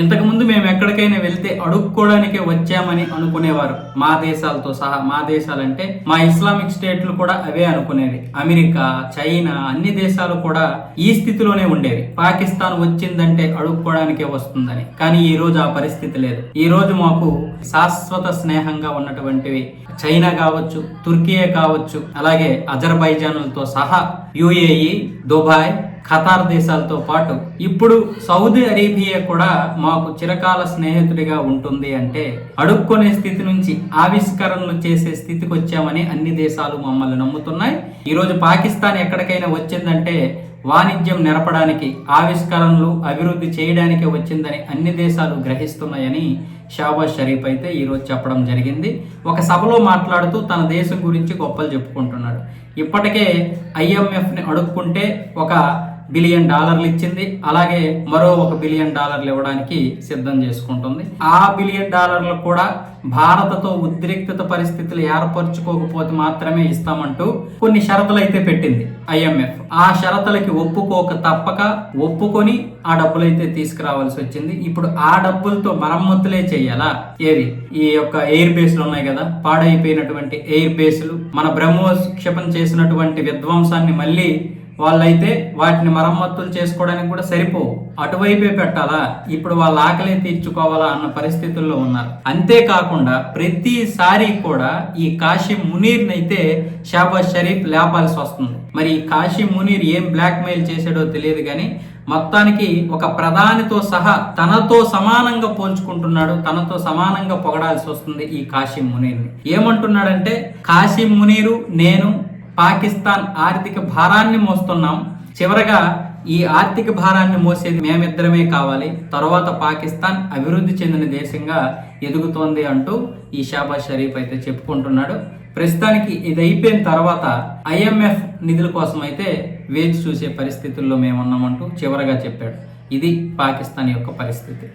ఇంతకుముందు మేము ఎక్కడికైనా వెళ్తే అడుక్కోవడానికే వచ్చామని అనుకునేవారు. మా దేశాలతో సహా మా దేశాలంటే మా ఇస్లామిక్ స్టేట్లు కూడా అవే అనుకునేవి. అమెరికా చైనా అన్ని దేశాలు కూడా ఈ స్థితిలోనే ఉండేవి. పాకిస్తాన్ వచ్చిందంటే అడుక్కోవడానికే వస్తుందని. కానీ ఈ రోజు ఆ పరిస్థితి లేదు. ఈ రోజు మాకు శాశ్వత స్నేహంగా ఉన్నటువంటివి చైనా కావచ్చు తుర్కియే కావచ్చు అలాగే అజర్బైజాన్లతో సహా యుఏఈ దుబాయ్ ఖతార్ దేశాలతో పాటు ఇప్పుడు సౌదీ అరేబియా కూడా మాకు చిరకాల స్నేహితుడిగా ఉంటుంది అంటే అడుక్కునే స్థితి నుంచి ఆవిష్కరణలు చేసే స్థితికి వచ్చామని అన్ని దేశాలు మమ్మల్ని నమ్ముతున్నాయి. ఈరోజు పాకిస్తాన్ ఎక్కడికైనా వచ్చిందంటే వాణిజ్యం నెరపడానికి ఆవిష్కరణలు అభివృద్ధి చేయడానికి వచ్చిందని అన్ని దేశాలు గ్రహిస్తున్నాయని షాబాజ్ షరీఫ్ అయితే ఈరోజు చెప్పడం జరిగింది. ఒక సభలో మాట్లాడుతూ తన దేశం గురించి గొప్పలు చెప్పుకుంటున్నాడు. ఇప్పటికే ఐఎంఎఫ్ని అడుక్కుంటే ఒక బిలియన్ డాలర్లు ఇచ్చింది. అలాగే మరో ఒక బిలియన్ డాలర్లు ఇవ్వడానికి సిద్ధం చేసుకుంటుంది. ఆ బిలియన్ డాలర్లు కూడా భారతతో ఉద్రిక్తత పరిస్థితులు ఏర్పరచుకోకపోతే మాత్రమే ఇస్తామంటూ కొన్ని షరతులు అయితే పెట్టింది ఐఎంఎఫ్. ఆ షరతులకి ఒప్పుకోక తప్పక ఒప్పుకొని ఆ డబ్బులు అయితే తీసుకురావాల్సి వచ్చింది. ఇప్పుడు ఆ డబ్బులతో మరమ్మతులే చెయ్యాలా ఏవి? ఈ యొక్క ఎయిర్ బేస్లు ఉన్నాయి కదా పాడైపోయినటువంటి ఎయిర్ బేస్లు. మన బ్రహ్మోస్ క్షిపణ చేసినటువంటి విధ్వంసాన్ని మళ్ళీ వాళ్ళైతే వాటిని మరమ్మతులు చేసుకోవడానికి కూడా సరిపోవు. అటువైపే పెట్టాలా? ఇప్పుడు వాళ్ళ ఆకలి తీర్చుకోవాలా అన్న పరిస్థితుల్లో ఉన్నారు. అంతేకాకుండా ప్రతిసారి కూడా ఈ కాశీ మునీర్ని అయితే షాబాజ్ షరీఫ్ లేపాల్సి వస్తుంది. మరి ఈ కాశీ మునీర్ ఏం బ్లాక్ మెయిల్ చేశాడో తెలియదు కానీ మొత్తానికి ఒక ప్రధానితో సహా తనతో సమానంగా పోల్చుకుంటున్నాడు తనతో సమానంగా పొగడాల్సి వస్తుంది ఈ కాశీ మునీర్ని. ఏమంటున్నాడంటే కాశీ మునీరు నేను పాకిస్తాన్ ఆర్థిక భారాన్ని మోస్తున్నాం. చివరగా ఈ ఆర్థిక భారాన్ని మోసేది మేమిద్దరమే కావాలి. తర్వాత పాకిస్తాన్ అభివృద్ధి చెందిన దేశంగా ఎదుగుతోంది అంటూ ఈ షాబాజ్ షరీఫ్ అయితే చెప్పుకుంటున్నాడు. ప్రస్తుతానికి ఇది అయిపోయిన తర్వాత ఐఎంఎఫ్ నిధుల కోసం అయితే వేచి చూసే పరిస్థితుల్లో మేమున్నామంటూ చివరగా చెప్పాడు. ఇది పాకిస్తాన్ యొక్క పరిస్థితి.